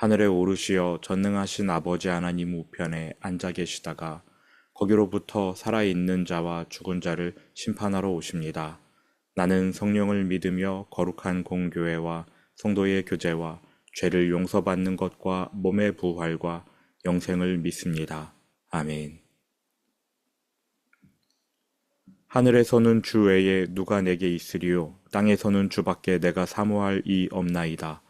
하늘에 오르시어 전능하신 아버지 하나님 우편에 앉아 계시다가 거기로부터 살아있는 자와 죽은 자를 심판하러 오십니다. 나는 성령을 믿으며 거룩한 공교회와 성도의 교제와 죄를 용서받는 것과 몸의 부활과 영생을 믿습니다. 아멘. 하늘에서는 주 외에 누가 내게 있으리요 땅에서는 주밖에 내가 사모할 이 없나이다.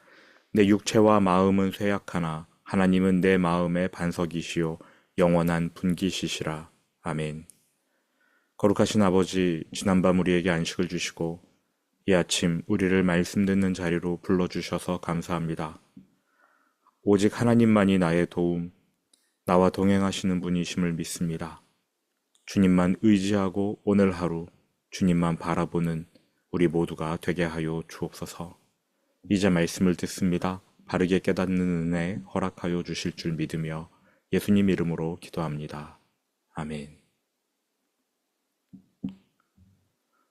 내 육체와 마음은 쇠약하나 하나님은 내 마음의 반석이시요 영원한 분기시시라. 아멘. 거룩하신 아버지, 지난밤 우리에게 안식을 주시고 이 아침 우리를 말씀 듣는 자리로 불러 주셔서 감사합니다. 오직 하나님만이 나의 도움, 나와 동행하시는 분이심을 믿습니다. 주님만 의지하고 오늘 하루 주님만 바라보는 우리 모두가 되게 하여 주옵소서. 이제 말씀을 듣습니다. 바르게 깨닫는 은혜 허락하여 주실 줄 믿으며 예수님 이름으로 기도합니다. 아멘.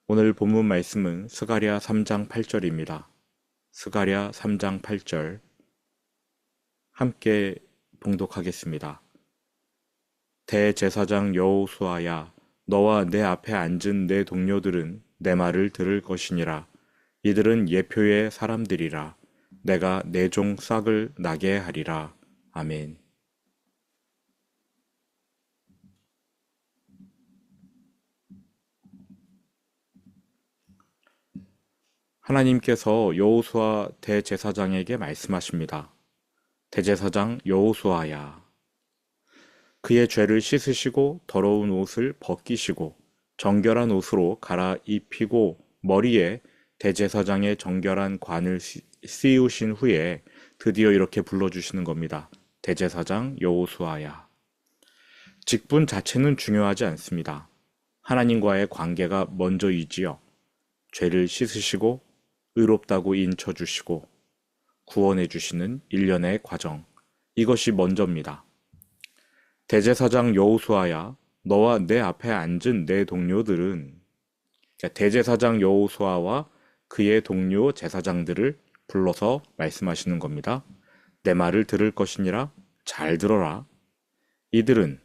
오늘 본문 말씀은 스가랴 3장 8절입니다. 스가랴 3장 8절 함께 봉독하겠습니다. 대제사장 여호수아야 너와 내 앞에 앉은 내 동료들은 내 말을 들을 것이니라 이들은 예표의 사람들이라 내가 내 종 싹을 나게 하리라 아멘. 하나님께서 여호수아 대제사장에게 말씀하십니다. 대제사장 여호수아야 그의 죄를 씻으시고 더러운 옷을 벗기시고 정결한 옷으로 갈아입히고 머리에 대제사장의 정결한 관을 씌우신 후에 드디어 이렇게 불러주시는 겁니다. 대제사장 여호수아야. 직분 자체는 중요하지 않습니다. 하나님과의 관계가 먼저이지요. 죄를 씻으시고 의롭다고 인쳐 주시고 구원해 주시는 일련의 과정. 이것이 먼저입니다. 대제사장 여호수아야, 너와 내 앞에 앉은 내 동료들은 그러니까 대제사장 여호수아와 그의 동료 제사장들을 불러서 말씀하시는 겁니다. 내 말을 들을 것이니라 잘 들어라. 이들은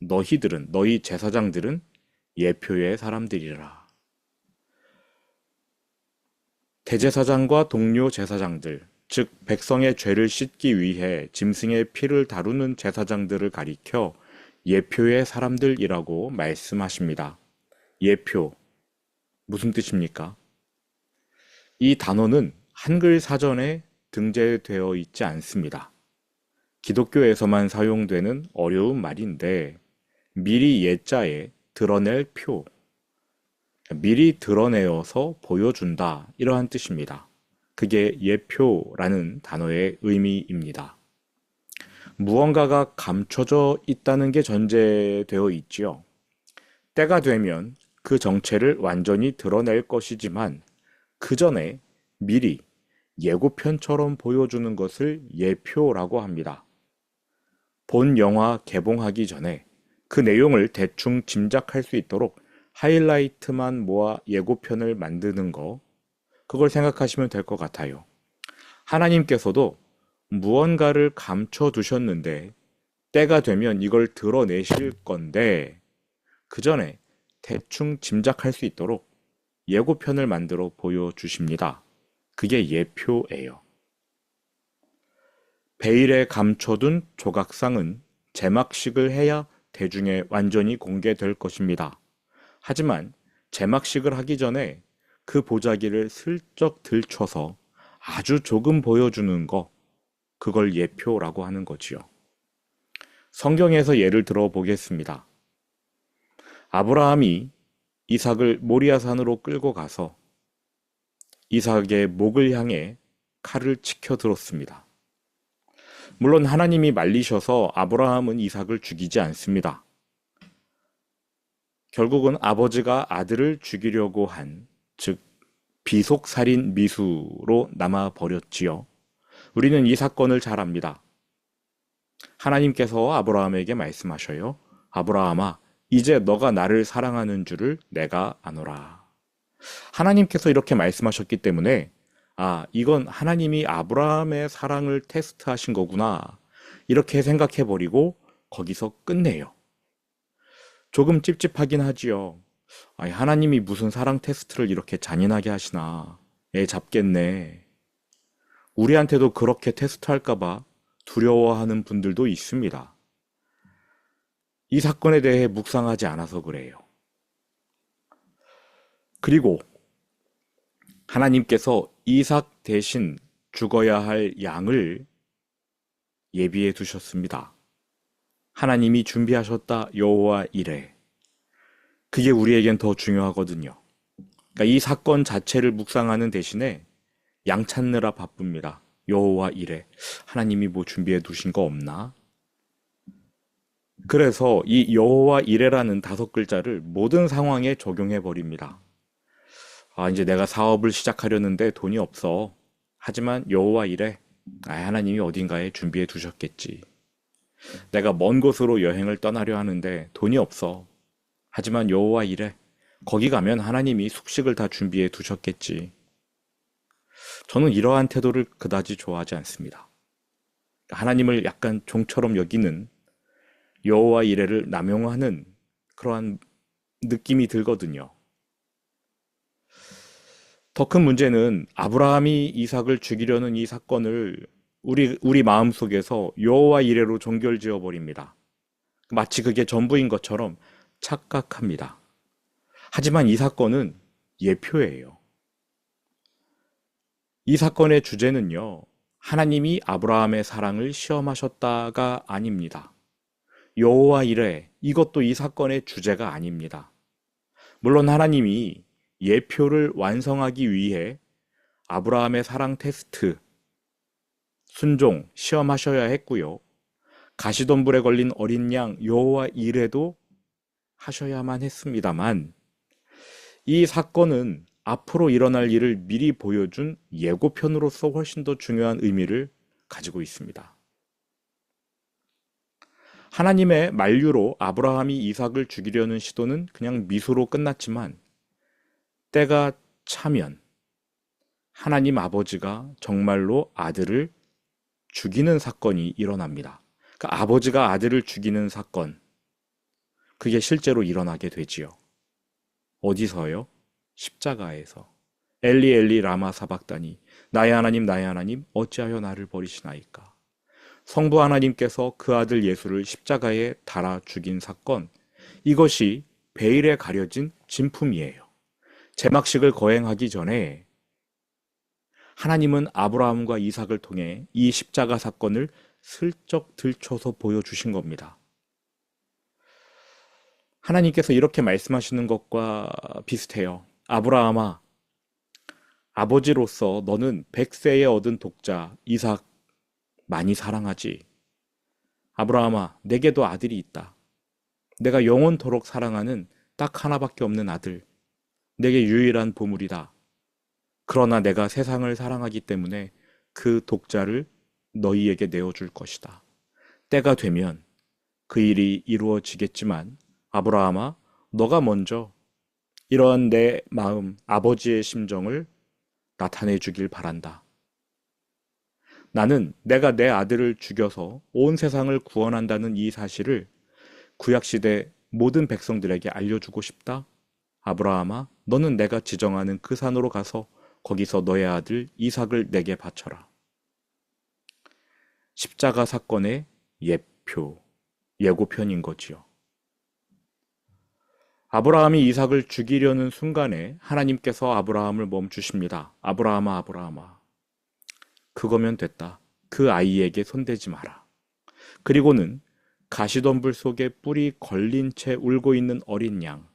너희들은 너희 제사장들은 예표의 사람들이라. 대제사장과 동료 제사장들, 즉 백성의 죄를 씻기 위해 짐승의 피를 다루는 제사장들을 가리켜 예표의 사람들이라고 말씀하십니다. 예표 무슨 뜻입니까? 이 단어는 한글 사전에 등재되어 있지 않습니다. 기독교에서만 사용되는 어려운 말인데 미리 예자에 드러낼 표, 미리 드러내어서 보여준다 이러한 뜻입니다. 그게 예표라는 단어의 의미입니다. 무언가가 감춰져 있다는 게 전제되어 있지요. 때가 되면 그 정체를 완전히 드러낼 것이지만 그 전에 미리 예고편처럼 보여주는 것을 예표라고 합니다. 본 영화 개봉하기 전에 그 내용을 대충 짐작할 수 있도록 하이라이트만 모아 예고편을 만드는 거, 그걸 생각하시면 될 것 같아요. 하나님께서도 무언가를 감춰 두셨는데 때가 되면 이걸 드러내실 건데 그 전에 대충 짐작할 수 있도록 예고편을 만들어 보여주십니다. 그게 예표예요. 베일에 감춰둔 조각상은 제막식을 해야 대중에 완전히 공개될 것입니다. 하지만 제막식을 하기 전에 그 보자기를 슬쩍 들춰서 아주 조금 보여주는 거, 그걸 예표라고 하는 거지요. 성경에서 예를 들어 보겠습니다. 아브라함이 이삭을 모리아산으로 끌고 가서 이삭의 목을 향해 칼을 치켜 들었습니다. 물론 하나님이 말리셔서 아브라함은 이삭을 죽이지 않습니다. 결국은 아버지가 아들을 죽이려고 한, 즉, 비속살인 미수로 남아 버렸지요. 우리는 이 사건을 잘 압니다. 하나님께서 아브라함에게 말씀하셔요. 아브라함아, 이제 너가 나를 사랑하는 줄을 내가 아노라. 하나님께서 이렇게 말씀하셨기 때문에 아, 이건 하나님이 아브라함의 사랑을 테스트하신 거구나. 이렇게 생각해 버리고 거기서 끝내요. 조금 찝찝하긴 하지요. 아니, 하나님이 무슨 사랑 테스트를 이렇게 잔인하게 하시나. 애 잡겠네. 우리한테도 그렇게 테스트할까봐 두려워하는 분들도 있습니다. 이 사건에 대해 묵상하지 않아서 그래요. 그리고 하나님께서 이삭 대신 죽어야 할 양을 예비해 두셨습니다. 하나님이 준비하셨다 여호와 이래. 그게 우리에겐 더 중요하거든요. 그러니까 이 사건 자체를 묵상하는 대신에 양 찾느라 바쁩니다. 여호와 이래. 하나님이 뭐 준비해 두신 거 없나? 그래서 이 여호와 이래라는 다섯 글자를 모든 상황에 적용해 버립니다. 아, 이제 내가 사업을 시작하려는데 돈이 없어. 하지만 여호와 이래. 아, 하나님이 어딘가에 준비해 두셨겠지. 내가 먼 곳으로 여행을 떠나려 하는데 돈이 없어. 하지만 여호와 이래. 거기 가면 하나님이 숙식을 다 준비해 두셨겠지. 저는 이러한 태도를 그다지 좋아하지 않습니다. 하나님을 약간 종처럼 여기는 여호와 이래를 남용하는 그러한 느낌이 들거든요. 더 큰 문제는 아브라함이 이삭을 죽이려는 이 사건을 우리 우리 마음 속에서 여호와 이래로 종결지어 버립니다. 마치 그게 전부인 것처럼 착각합니다. 하지만 이 사건은 예표예요. 이 사건의 주제는요, 하나님이 아브라함의 사랑을 시험하셨다가 아닙니다. 여호와 이래 이것도 이 사건의 주제가 아닙니다. 물론 하나님이 예표를 완성하기 위해 아브라함의 사랑 테스트, 순종, 시험하셔야 했고요. 가시덤불에 걸린 어린 양 여호와 이래도 하셔야만 했습니다만 이 사건은 앞으로 일어날 일을 미리 보여준 예고편으로서 훨씬 더 중요한 의미를 가지고 있습니다. 하나님의 만류로 아브라함이 이삭을 죽이려는 시도는 그냥 미소로 끝났지만 때가 차면 하나님 아버지가 정말로 아들을 죽이는 사건이 일어납니다. 그러니까 아버지가 아들을 죽이는 사건, 그게 실제로 일어나게 되지요. 어디서요? 십자가에서. 엘리 엘리 라마 사박다니 나의 하나님 나의 하나님 어찌하여 나를 버리시나이까. 성부 하나님께서 그 아들 예수를 십자가에 달아 죽인 사건, 이것이 베일에 가려진 진품이에요. 제막식을 거행하기 전에 하나님은 아브라함과 이삭을 통해 이 십자가 사건을 슬쩍 들춰서 보여주신 겁니다. 하나님께서 이렇게 말씀하시는 것과 비슷해요. 아브라함아, 아버지로서 너는 백세에 얻은 독자 이삭 많이 사랑하지. 아브라함아, 내게도 아들이 있다. 내가 영원토록 사랑하는 딱 하나밖에 없는 아들. 내게 유일한 보물이다. 그러나 내가 세상을 사랑하기 때문에 그 독자를 너희에게 내어줄 것이다. 때가 되면 그 일이 이루어지겠지만 아브라함아, 너가 먼저 이러한 내 마음, 아버지의 심정을 나타내 주길 바란다. 나는 내가 내 아들을 죽여서 온 세상을 구원한다는 이 사실을 구약시대 모든 백성들에게 알려주고 싶다. 아브라함아, 너는 내가 지정하는 그 산으로 가서 거기서 너의 아들 이삭을 내게 바쳐라. 십자가 사건의 예표, 예고편인 거지요. 아브라함이 이삭을 죽이려는 순간에 하나님께서 아브라함을 멈추십니다. 아브라함아, 아브라함아. 그거면 됐다. 그 아이에게 손대지 마라. 그리고는 가시덤불 속에 뿔이 걸린 채 울고 있는 어린 양,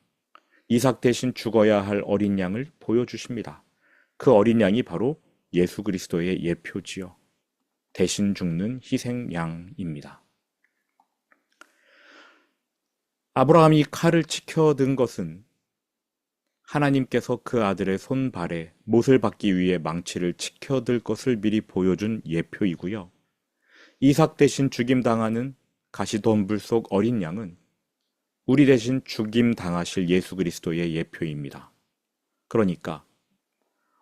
이삭 대신 죽어야 할 어린 양을 보여주십니다. 그 어린 양이 바로 예수 그리스도의 예표지요. 대신 죽는 희생양입니다. 아브라함이 칼을 치켜든 것은 하나님께서 그 아들의 손발에 못을 받기 위해 망치를 치켜들 것을 미리 보여준 예표이고요. 이삭 대신 죽임 당하는 가시덤불 속 어린 양은 우리 대신 죽임 당하실 예수 그리스도의 예표입니다. 그러니까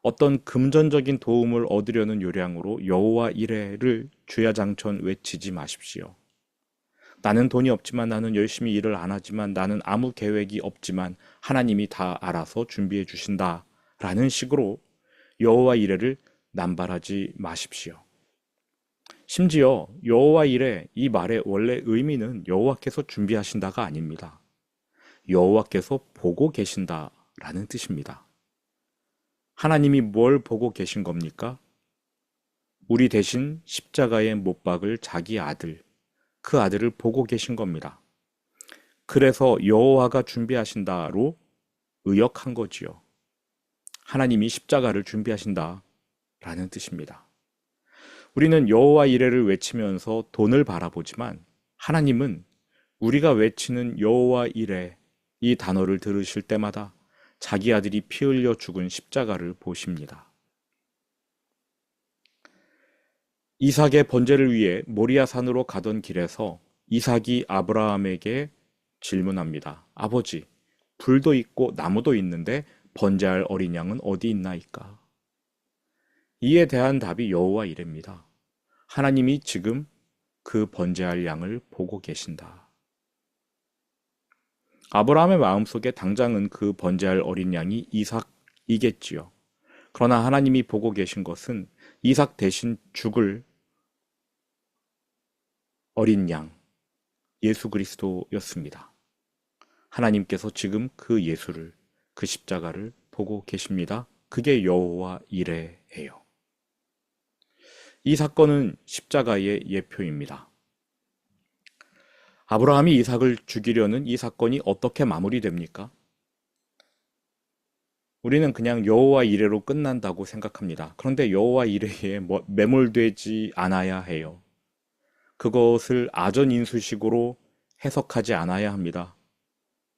어떤 금전적인 도움을 얻으려는 요량으로 여호와 이레를 주야장천 외치지 마십시오. 나는 돈이 없지만 나는 열심히 일을 안 하지만 나는 아무 계획이 없지만 하나님이 다 알아서 준비해 주신다. 라는 식으로 여호와 이레를 남발하지 마십시오. 심지어 여호와 이레 이 말의 원래 의미는 여호와께서 준비하신다가 아닙니다. 여호와께서 보고 계신다라는 뜻입니다. 하나님이 뭘 보고 계신 겁니까? 우리 대신 십자가에 못 박을 자기 아들, 그 아들을 보고 계신 겁니다. 그래서 여호와가 준비하신다로 의역한 거지요. 하나님이 십자가를 준비하신다 라는 뜻입니다. 우리는 여호와 이레를 외치면서 돈을 바라보지만 하나님은 우리가 외치는 여호와 이레 이 단어를 들으실 때마다 자기 아들이 피 흘려 죽은 십자가를 보십니다. 이삭의 번제를 위해 모리아 산으로 가던 길에서 이삭이 아브라함에게 질문합니다. 아버지, 불도 있고 나무도 있는데 번제할 어린 양은 어디 있나이까? 이에 대한 답이 여호와 이래입니다. 하나님이 지금 그 번제할 양을 보고 계신다. 아브라함의 마음속에 당장은 그 번제할 어린 양이 이삭이겠지요. 그러나 하나님이 보고 계신 것은 이삭 대신 죽을 어린 양, 예수 그리스도였습니다. 하나님께서 지금 그 예수를, 그 십자가를 보고 계십니다. 그게 여호와 이레예요. 이 사건은 십자가의 예표입니다. 아브라함이 이삭을 죽이려는 이 사건이 어떻게 마무리됩니까? 우리는 그냥 여호와 이레로 끝난다고 생각합니다. 그런데 여호와 이레에 뭐 매몰되지 않아야 해요. 그것을 아전인수식으로 해석하지 않아야 합니다.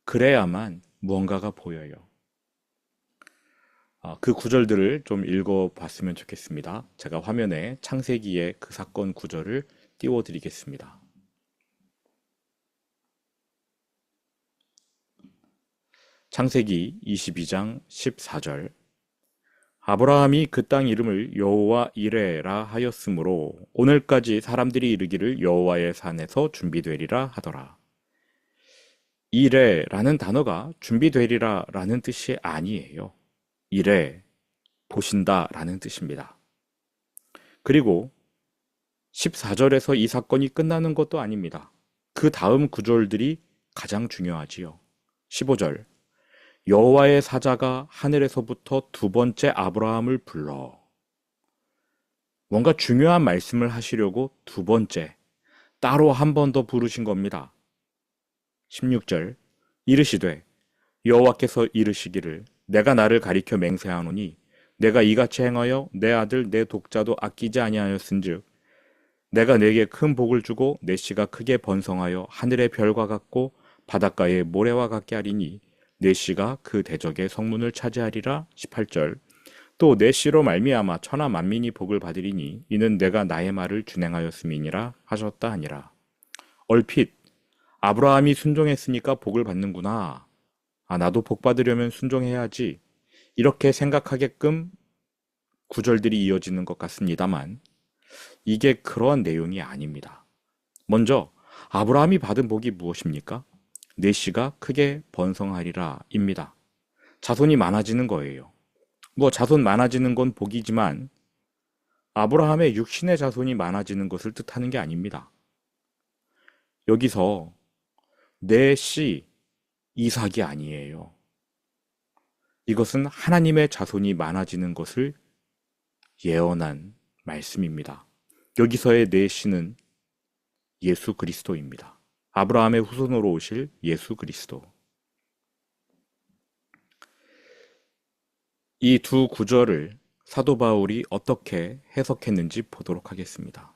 그래야만 무언가가 보여요. 아, 그 구절들을 좀 읽어봤으면 좋겠습니다. 제가 화면에 창세기의 그 사건 구절을 띄워드리겠습니다. 창세기 22장 14절 아브라함이 그 땅 이름을 여호와 이레라 하였으므로 오늘까지 사람들이 이르기를 여호와의 산에서 준비되리라 하더라. 이레라는 단어가 준비되리라라는 뜻이 아니에요. 이래 보신다라는 뜻입니다. 그리고 14절에서 이 사건이 끝나는 것도 아닙니다. 그 다음 구절들이 가장 중요하지요. 15절 여호와의 사자가 하늘에서부터 두 번째 아브라함을 불러 뭔가 중요한 말씀을 하시려고 두 번째 따로 한 번 더 부르신 겁니다. 16절 이르시되 여호와께서 이르시기를 내가 나를 가리켜 맹세하노니 내가 이같이 행하여 내 아들 내 독자도 아끼지 아니하였은즉 내가 내게 큰 복을 주고 내 씨가 크게 번성하여 하늘의 별과 같고 바닷가의 모래와 같게 하리니 내 씨가 그 대적의 성문을 차지하리라 18절 또내 씨로 말미암아 천하 만민이 복을 받으리니 이는 내가 나의 말을 준행하였음이니라 하셨다 하니라 얼핏 아브라함이 순종했으니까 복을 받는구나 아, 나도 복 받으려면 순종해야지. 이렇게 생각하게끔 구절들이 이어지는 것 같습니다만, 이게 그러한 내용이 아닙니다. 먼저, 아브라함이 받은 복이 무엇입니까? 내 씨가 크게 번성하리라 입니다. 자손이 많아지는 거예요. 뭐 자손 많아지는 건 복이지만 아브라함의 육신의 자손이 많아지는 것을 뜻하는 게 아닙니다. 여기서 내 씨 이삭이 아니에요. 이것은 하나님의 자손이 많아지는 것을 예언한 말씀입니다. 여기서의 내시는 예수 그리스도입니다. 아브라함의 후손으로 오실 예수 그리스도. 이 두 구절을 사도 바울이 어떻게 해석했는지 보도록 하겠습니다.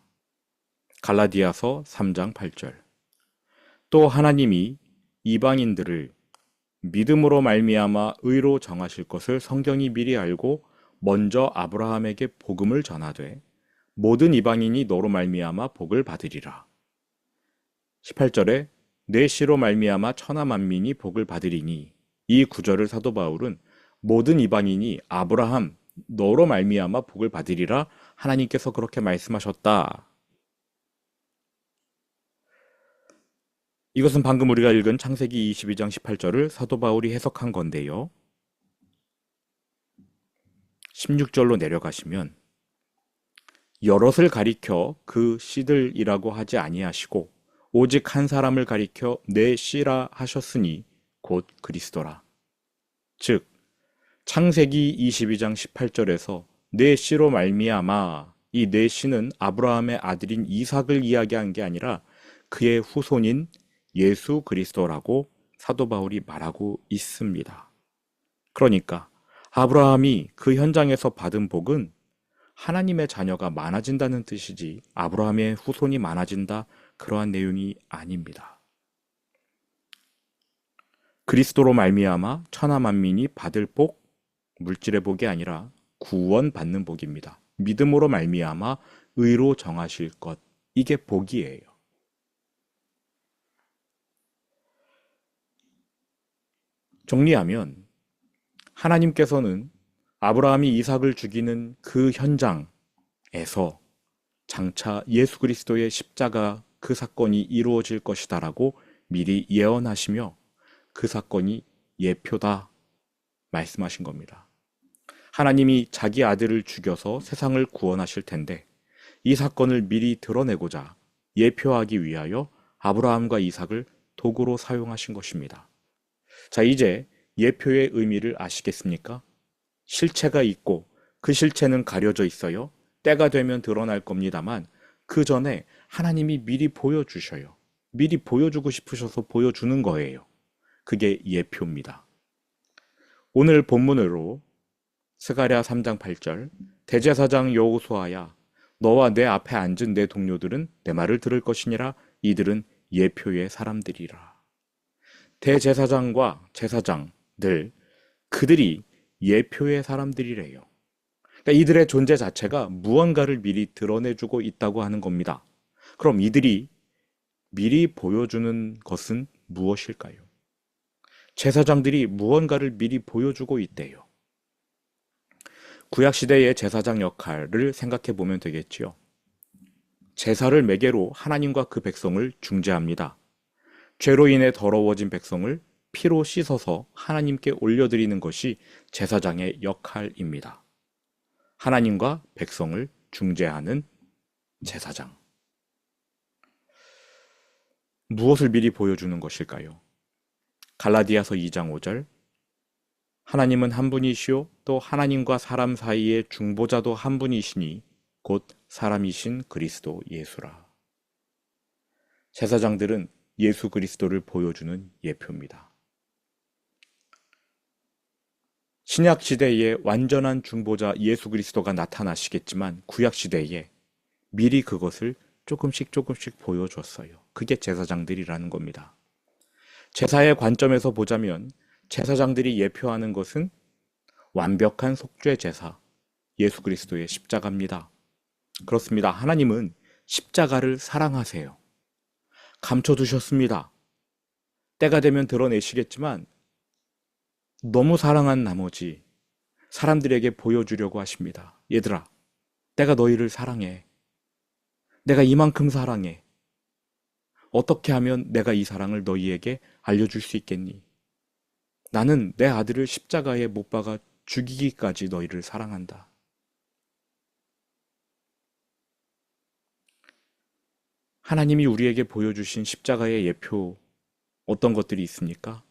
갈라디아서 3장 8절. 또 하나님이 이방인들을 믿음으로 말미암아 의로 정하실 것을 성경이 미리 알고 먼저 아브라함에게 복음을 전하되 모든 이방인이 너로 말미암아 복을 받으리라. 18절에 내 씨로 말미암아 천하 만민이 복을 받으리니 이 구절을 사도 바울은 모든 이방인이 아브라함 너로 말미암아 복을 받으리라 하나님께서 그렇게 말씀하셨다. 이것은 방금 우리가 읽은 창세기 22장 18절을 사도 바울이 해석한 건데요. 16절로 내려가시면 여럿을 가리켜 그 씨들이라고 하지 아니하시고 오직 한 사람을 가리켜 내 씨라 하셨으니 곧 그리스도라. 즉 창세기 22장 18절에서 내 씨로 말미암아 이 내 씨는 아브라함의 아들인 이삭을 이야기한 게 아니라 그의 후손인 예수 그리스도라고 사도 바울이 말하고 있습니다. 그러니까 아브라함이 그 현장에서 받은 복은 하나님의 자녀가 많아진다는 뜻이지 아브라함의 후손이 많아진다 그러한 내용이 아닙니다. 그리스도로 말미암아 천하 만민이 받을 복 물질의 복이 아니라 구원 받는 복입니다. 믿음으로 말미암아 의로 정하실 것 이게 복이에요. 정리하면 하나님께서는 아브라함이 이삭을 죽이는 그 현장에서 장차 예수 그리스도의 십자가 그 사건이 이루어질 것이다라고 미리 예언하시며 그 사건이 예표다 말씀하신 겁니다. 하나님이 자기 아들을 죽여서 세상을 구원하실 텐데 이 사건을 미리 드러내고자 예표하기 위하여 아브라함과 이삭을 도구로 사용하신 것입니다. 자, 이제 예표의 의미를 아시겠습니까? 실체가 있고 그 실체는 가려져 있어요. 때가 되면 드러날 겁니다만 그 전에 하나님이 미리 보여주셔요. 미리 보여주고 싶으셔서 보여주는 거예요. 그게 예표입니다. 오늘 본문으로 스가랴 3장 8절 대제사장 여호수아야 너와 내 앞에 앉은 내 동료들은 내 말을 들을 것이니라 이들은 예표의 사람들이라. 대제사장과 제사장들 그들이 예표의 사람들이래요. 그러니까 이들의 존재 자체가 무언가를 미리 드러내주고 있다고 하는 겁니다. 그럼 이들이 미리 보여주는 것은 무엇일까요? 제사장들이 무언가를 미리 보여주고 있대요. 구약시대의 제사장 역할을 생각해 보면 되겠지요. 제사를 매개로 하나님과 그 백성을 중재합니다. 죄로 인해 더러워진 백성을 피로 씻어서 하나님께 올려드리는 것이 제사장의 역할입니다. 하나님과 백성을 중재하는 제사장. 무엇을 미리 보여주는 것일까요? 갈라디아서 2장 5절 하나님은 한 분이시요 또 하나님과 사람 사이의 중보자도 한 분이시니 곧 사람이신 그리스도 예수라. 제사장들은 예수 그리스도를 보여주는 예표입니다. 신약 시대에 완전한 중보자 예수 그리스도가 나타나시겠지만 구약 시대에 미리 그것을 조금씩 조금씩 보여줬어요. 그게 제사장들이라는 겁니다. 제사의 관점에서 보자면 제사장들이 예표하는 것은 완벽한 속죄 제사, 예수 그리스도의 십자가입니다. 그렇습니다. 하나님은 십자가를 사랑하세요. 감춰두셨습니다. 때가 되면 드러내시겠지만 너무 사랑한 나머지 사람들에게 보여주려고 하십니다. 얘들아, 내가 너희를 사랑해. 내가 이만큼 사랑해. 어떻게 하면 내가 이 사랑을 너희에게 알려줄 수 있겠니? 나는 내 아들을 십자가에 못 박아 죽이기까지 너희를 사랑한다. 하나님이 우리에게 보여주신 십자가의 예표 어떤 것들이 있습니까?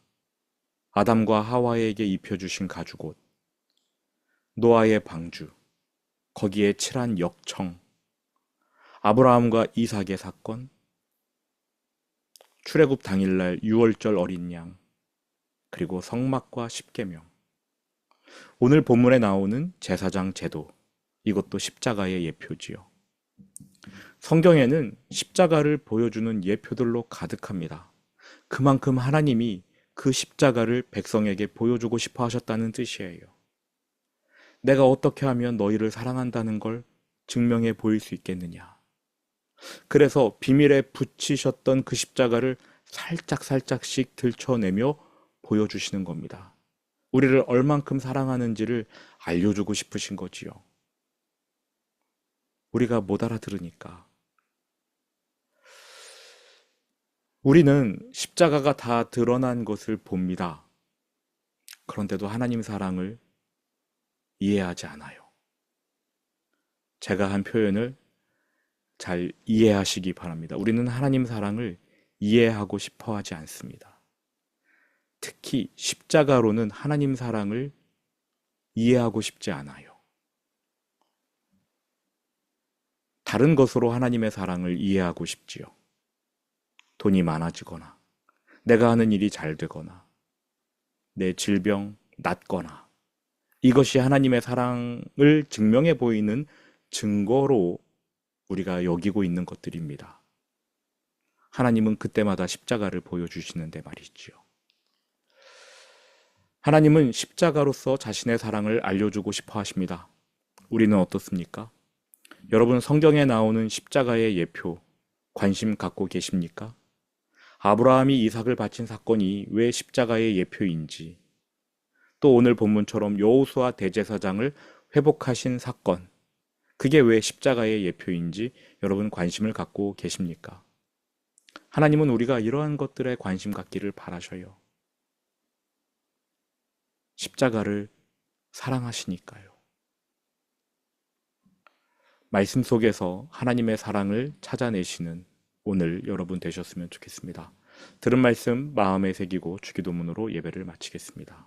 아담과 하와에게 입혀주신 가죽옷, 노아의 방주, 거기에 칠한 역청, 아브라함과 이삭의 사건, 출애굽 당일날 유월절 어린 양, 그리고 성막과 십계명. 오늘 본문에 나오는 제사장 제도, 이것도 십자가의 예표지요. 성경에는 십자가를 보여주는 예표들로 가득합니다. 그만큼 하나님이 그 십자가를 백성에게 보여주고 싶어 하셨다는 뜻이에요. 내가 어떻게 하면 너희를 사랑한다는 걸 증명해 보일 수 있겠느냐. 그래서 비밀에 붙이셨던 그 십자가를 살짝 살짝씩 들춰내며 보여주시는 겁니다. 우리를 얼만큼 사랑하는지를 알려주고 싶으신 거지요. 우리가 못 알아들으니까. 우리는 십자가가 다 드러난 것을 봅니다. 그런데도 하나님 사랑을 이해하지 않아요. 제가 한 표현을 잘 이해하시기 바랍니다. 우리는 하나님 사랑을 이해하고 싶어 하지 않습니다. 특히 십자가로는 하나님 사랑을 이해하고 싶지 않아요. 다른 것으로 하나님의 사랑을 이해하고 싶지요. 돈이 많아지거나, 내가 하는 일이 잘 되거나, 내 질병 낫거나, 이것이 하나님의 사랑을 증명해 보이는 증거로 우리가 여기고 있는 것들입니다. 하나님은 그때마다 십자가를 보여주시는데 말이지요. 하나님은 십자가로서 자신의 사랑을 알려주고 싶어 하십니다. 우리는 어떻습니까? 여러분 성경에 나오는 십자가의 예표 관심 갖고 계십니까? 아브라함이 이삭을 바친 사건이 왜 십자가의 예표인지, 또 오늘 본문처럼 여호수아 대제사장을 회복하신 사건, 그게 왜 십자가의 예표인지 여러분 관심을 갖고 계십니까? 하나님은 우리가 이러한 것들에 관심 갖기를 바라셔요. 십자가를 사랑하시니까요. 말씀 속에서 하나님의 사랑을 찾아내시는 오늘 여러분 되셨으면 좋겠습니다. 들은 말씀 마음에 새기고 주기도문으로 예배를 마치겠습니다.